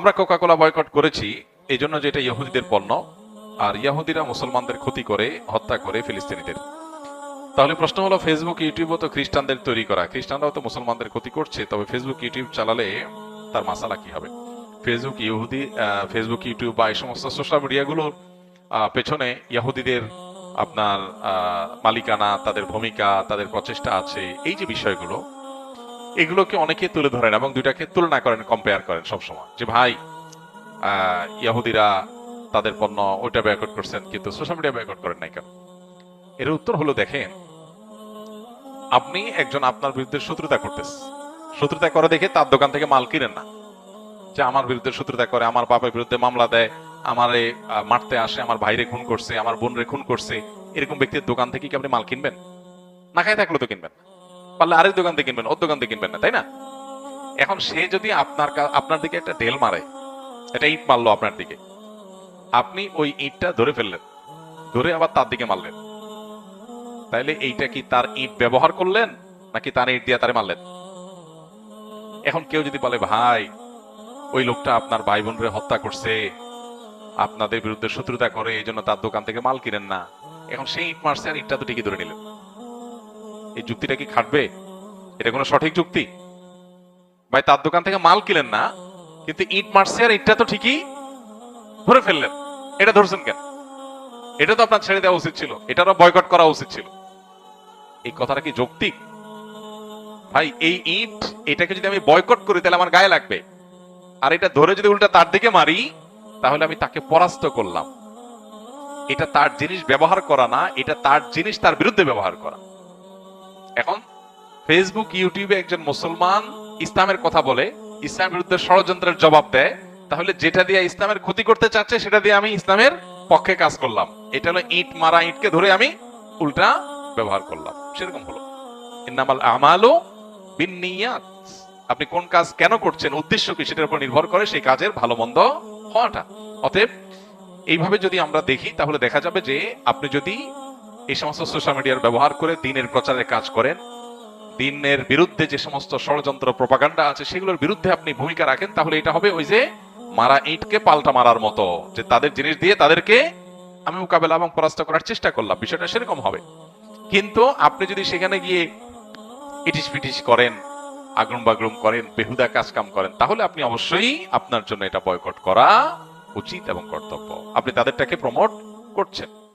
আমরা কোকা কোলা বয়কট করেছি এই জন্য যেটা ইহুদিদের পণ্য, আর ইয়াহুদিরা মুসলমানদের ক্ষতি করে, হত্যা করে ফিলিস্তিনিদের। তাহলে প্রশ্ন হলো ফেসবুক ইউটিউবও তো খ্রিস্টানদের তৈরি করা। খ্রিস্টানরাও তো মুসলমানদের ক্ষতি করছে, তবে ফেসবুক ইউটিউব চালালে তার মাসালা কি হবে? ফেসবুক ইহুদি ফেসবুক ইউটিউব বা এই সমস্ত সোশ্যাল মিডিয়াগুলোর পেছনে ইয়াহুদিদের আপনার মালিকানা, তাদের ভূমিকা, তাদের প্রচেষ্টা আছে, এই যে বিষয়গুলো এগুলোকে অনেকে তুলে ধরেন এবং দুইটাকে তুলনা করেন কম্পেয়ার করেন সবসময়। যে ভাই ইয়াহুদিরা তাদের পণ্য ওইটা বয়কট করছেন, কিন্তু সোশ্যাল মিডিয়া বয়কট করেন নাই কেন? এর উত্তর হলো, দেখেন, আপনি একজন আপনার বিরুদ্ধে শত্রুতা করতেছে শত্রুতা করে দেখে তার দোকান থেকে মাল কিনেন না। যে আমার বিরুদ্ধে শত্রুতা করে, আমার বাপের বিরুদ্ধে মামলা দেয়, আমারে মারতে আসে, আমার ভাইরে খুন করছে, আমার বোনরে খুন করছে, এরকম ব্যক্তির দোকান থেকে কি আপনি মাল কিনবেন? না খাই থাকলে তো কিনবেন না। পারলে আরেক দোকান থেকে কিনবেন, ওর দোকান থেকে কিনবেন না, তাই না? এখন সে যদি আপনার আপনার দিকে একটা ঢেল মারে এটা ইট মারলো আপনার দিকে, আপনি ওই ইটটা ধরে ফেললেন, ধরে আবার তার দিকে মারলেন। তাইলে এইটা কি তার ইট ব্যবহার করলেন, নাকি তার ইট দিয়ে তারে মারলেন? এখন কেউ যদি বলে, ভাই, ওই লোকটা আপনার ভাই বোনরে হত্যা করছে, আপনাদের বিরুদ্ধে শত্রুতা করে এই জন্য তার দোকান থেকে মাল কিনেন না। এখন সেই ইট মারছে আর ইটটা তো ঠিকই ধরে নিলেন। এই যুক্তিটা কি খাটবে? এটা কোনো সঠিক যুক্তি? ভাই, তার দোকান থেকে মাল কিনেন না, কিন্তু ইট মারছে আর ইটটা তো ঠিকই ধরে ফেললেন। এটা ধরছেন কেন? এটা তো আপনার ছেড়ে দেওয়া উচিত ছিল। এটারও বয়কট করা উচিত ছিল। এই কথাটা কি যৌক্তিক? ভাই, এই ইট, এটাকে যদি আমি বয়কট করি, তাহলে আমার গায়ে লাগবে। আর এটা ধরে যদি উল্টা তার দিকে মারি, তাহলে আমি তাকে পরাস্ত করলাম। এটা তার জিনিস ব্যবহার করা না, এটা তার জিনিস তার বিরুদ্ধে ব্যবহার করা। এখন ফেসবুক ইউটিউবে একজন মুসলমান ইসলামের কথা বলে ইসলামের বিরুদ্ধে ষড়যন্ত্রের জবাব দেয়, তাহলে যেটা দিয়ে ইসলামের ক্ষতি করতে চাচ্ছে, সেটা দিয়ে আমি ইসলামের পক্ষে কাজ করলাম। এটা হলো ইট মারা ইটকে ধরে আমি উল্টা ব্যবহার করলাম। সেরকম হলো। ইন্নামাল আমালু বিন্নিয়াত। আপনি কোন কাজ কেন করছেন? উদ্দেশ্য কি? সেটার উপর নির্ভর করে সেই কাজের ভালো মন্দ হওয়াটা। অতএব, এইভাবে যদি আমরা দেখি, তাহলে দেখা যাবে যে আপনি যদি এই সমস্ত সোশ্যাল মিডিয়ার ব্যবহার করে দিনের প্রচারের কাজ করেন। দিনের বিরুদ্ধে যে সমস্ত ষড়যন্ত্র প্রপাগান্ডা আছে, সেগুলোর বিরুদ্ধে আপনি ভূমিকা রাখেন, তাহলে এটা হবে ওই যে মারা ইটকে পাল্টা মারার মতো, যে তাদের জিনিস দিয়ে তাদেরকে আমি মোকাবেলা এবং পরাস্ত করার চেষ্টা করলাম, বিষয়টা সেরকম হবে। কিন্তু আপনি যদি সেখানে গিয়ে ইটিস পিটিস করেন, আগ্রুম বাগ্রুম করেন, বেহুদা কাজ কাম করেন, তাহলে আপনি অবশ্যই আপনার জন্য এটা বয়কট করা উচিত এবং কর্তব্য। আপনি তাদেরটাকে প্রমোট করছেন।